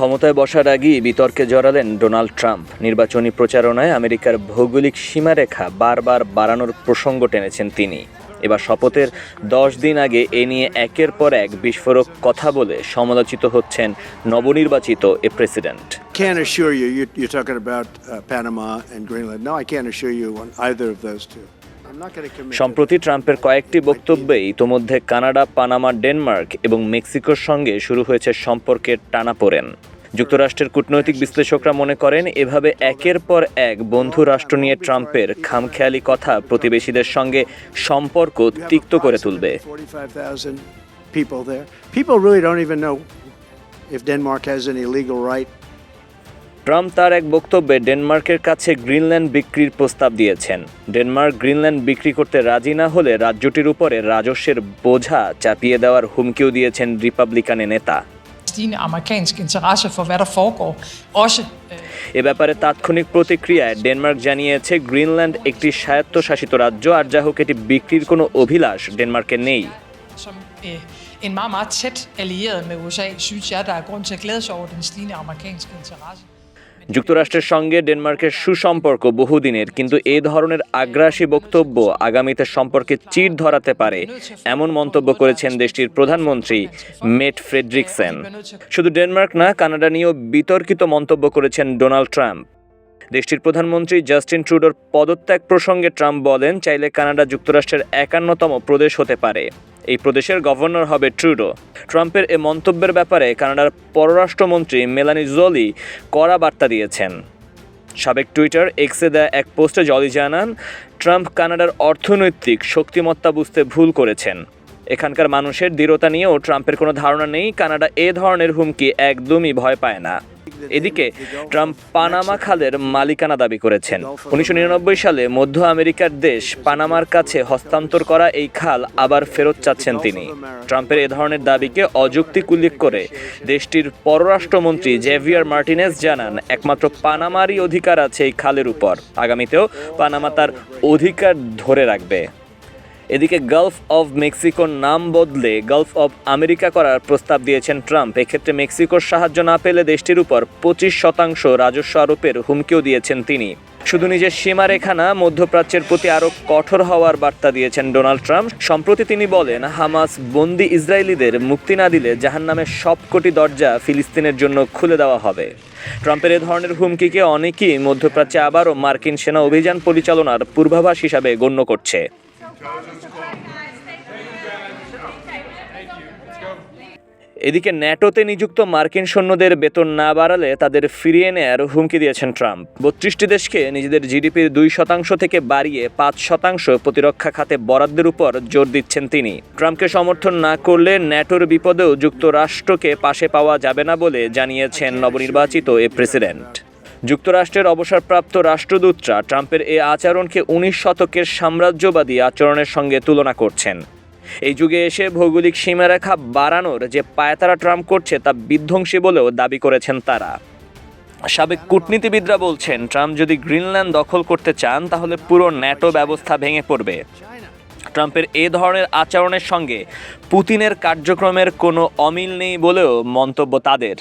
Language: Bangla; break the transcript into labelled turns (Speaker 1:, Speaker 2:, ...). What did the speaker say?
Speaker 1: ক্ষমতায় বসার আগেই বিতর্কে জড়ালেন ডোনাল্ড ট্রাম্প নির্বাচনী প্রচারণায় আমেরিকার ভৌগোলিক সীমারেখা বারবার বাড়ানোর প্রসঙ্গ টেনেছেন তিনি এবার শপথের দশ দিন আগে এ নিয়ে একের পর এক বিস্ফোরক কথা বলে সমালোচিত হচ্ছেন নবনির্বাচিত এ president
Speaker 2: Can't assure you, you- you're talking about uh, Panama and Greenland. No, I can't assure you on either of those two.
Speaker 1: সম্প্রতি ট্রাম্পের কয়েকটি বক্তব্যে ইতোমধ্যে কানাডা পানামা ডেনমার্ক এবং মেক্সিকোর সঙ্গে শুরু হয়েছে সম্পর্কের টানাপোড়েন যুক্তরাষ্ট্রের কূটনৈতিক বিশ্লেষকরা মনে করেন এভাবে একের পর এক বন্ধু রাষ্ট্র নিয়ে ট্রাম্পের খামখেয়ালি কথা প্রতিবেশীদের সঙ্গে সম্পর্ক তিক্ত করে তুলবে
Speaker 2: approximately 45,000 people there. People really don't even know if Denmark has any legal right.
Speaker 1: Trump তার এক বক্তব্যে ডেনমার্কের কাছে গ্রিনল্যান্ড বিক্রির প্রস্তাব দিয়েছেন। ডেনমার্ক গ্রিনল্যান্ড বিক্রি করতে রাজি না হলে রাজ্যটির উপরে রাজস্বের বোঝা চাপিয়ে দেওয়ার হুমকিও দিয়েছেন রিপাবলিকানের নেতা।
Speaker 3: Øh,
Speaker 1: এ ব্যাপারে তাৎক্ষণিক প্রতিক্রিয়ায় ডেনমার্ক জানিয়েছে গ্রিনল্যান্ড একটি স্বায়ত্তশাসিত রাজ্য আর যা হোক এটি বিক্রির কোনো অভিলাষ ডেনমার্কে নেই।
Speaker 3: øh, en meget, meget tæt allieret med USA, synes jeg, der er grund til at glæde sig over den stigende amerikanske interesse.
Speaker 1: যুক্তরাষ্ট্রের সঙ্গে ডেনমার্কের সুসম্পর্ক বহুদিনের, কিন্তু এ ধরনের আগ্রাসী বক্তব্য আগামীতে সম্পর্কে চির ধরাতে পারে, এমন মন্তব্য করেছেন দেশটির প্রধানমন্ত্রী মেট ফ্রেডরিকসেন। শুধু ডেনমার্ক না, কানাডা নিয়েও বিতর্কিত মন্তব্য করেছেন ডোনাল্ড ট্রাম্প। দেশটির প্রধানমন্ত্রী জাস্টিন ট্রুডোর পদত্যাগ প্রসঙ্গে ট্রাম্প বলেন, চাইলে কানাডা যুক্তরাষ্ট্রের একান্নতম প্রদেশ হতে পারে। এই প্রদেশের গভর্নর হবে ট্রুডো। ট্রাম্পের এ মন্তব্যের ব্যাপারে কানাডার পররাষ্ট্রমন্ত্রী মেলানি জোলি কড়া বার্তা দিয়েছেন। সাবেক টুইটার এক্সে দেয়া এক পোস্টে জলি জানান, ট্রাম্প কানাডার অর্থনৈতিক শক্তিমত্তা বুঝতে ভুল করেছেন। এখানকার মানুষের দৃঢ়তা নিয়েও ট্রাম্পের কোনো ধারণা নেই। কানাডা এ ধরনের হুমকি একদমই ভয় পায় না। এদিকে ট্রাম্প পানামা খালের মালিকানা দাবি করেছেন। উনিশশো নিরানব্বই সালে মধ্য আমেরিকার দেশ পানামার কাছে হস্তান্তর করা এই খাল আবার ফেরত চাচ্ছেন তিনি। ট্রাম্পের এ ধরনের দাবিকে অযৌক্তিক উল্লেখ করে দেশটির পররাষ্ট্রমন্ত্রী জেভিয়ার মার্টিনেস জানান একমাত্র পানামারই অধিকার আছে এই খালের উপর। আগামীতেও পানামা তার অধিকার ধরে রাখবে। এদিকে গালফ অব মেক্সিকোর নাম বদলে গালফ অব আমেরিকা করার প্রস্তাব দিয়েছেন ট্রাম্প। এক্ষেত্রে মেক্সিকোর সাহায্য না পেলে দেশটির উপর পঁচিশ শতাংশ রাজস্ব আরোপের হুমকিও দিয়েছেন তিনি। শুধু নিজের সীমারেখা না, মধ্যপ্রাচ্যের প্রতি আরও কঠোর হওয়ার বার্তা দিয়েছেন ডোনাল্ড ট্রাম্প। সম্প্রতি তিনি বলেন, হামাস বন্দি ইসরায়েলিদের মুক্তি না দিলে জাহান জাহান্নামের সবকটি দরজা ফিলিস্তিনের জন্য খুলে দেওয়া হবে। ট্রাম্পের এ ধরনের হুমকিকে অনেকেই মধ্যপ্রাচ্যে আবারও মার্কিন সেনা অভিযান পরিচালনার পূর্বাভাস হিসাবে গণ্য করছে। এদিকে ন্যাটোতে নিযুক্ত মার্কিন সৈন্যদের বেতন না বাড়ালে তাদের ফিরিয়ে নেয়ার হুমকি দিয়েছেন ট্রাম্প। বত্রিশটি দেশকে নিজেদের জিডিপির দুই শতাংশ থেকে বাড়িয়ে পাঁচ শতাংশ প্রতিরক্ষা খাতে বরাদ্দের উপর জোর দিচ্ছেন তিনি। ট্রাম্পকে সমর্থন না করলে ন্যাটোর বিপদেও যুক্তরাষ্ট্রকে পাশে পাওয়া যাবে না বলে জানিয়েছেন নবনির্বাচিত এ প্রেসিডেন্ট। যুক্তরাষ্ট্রের অবসরপ্রাপ্ত রাষ্ট্রদূতরা ট্রাম্পের এ আচরণকে উনিশ শতকের সাম্রাজ্যবাদী আচরণের সঙ্গে তুলনা করছেন। এই যুগে এসে ভৌগোলিক সীমারেখা বাড়ানোর যে পায়তারা ট্রাম্প করছে তা বিধ্বংসী বলেও দাবি করেছেন তারা। সাবেক কূটনীতিবিদরা বলছেন, ট্রাম্প যদি গ্রিনল্যান্ড দখল করতে চান, তাহলে পুরো ন্যাটো ব্যবস্থা ভেঙে পড়বে। ট্রাম্পের এ ধরনের আচরণের সঙ্গে পুতিনের কার্যক্রমের কোনো অমিল নেই বলেও মন্তব্য তাদের।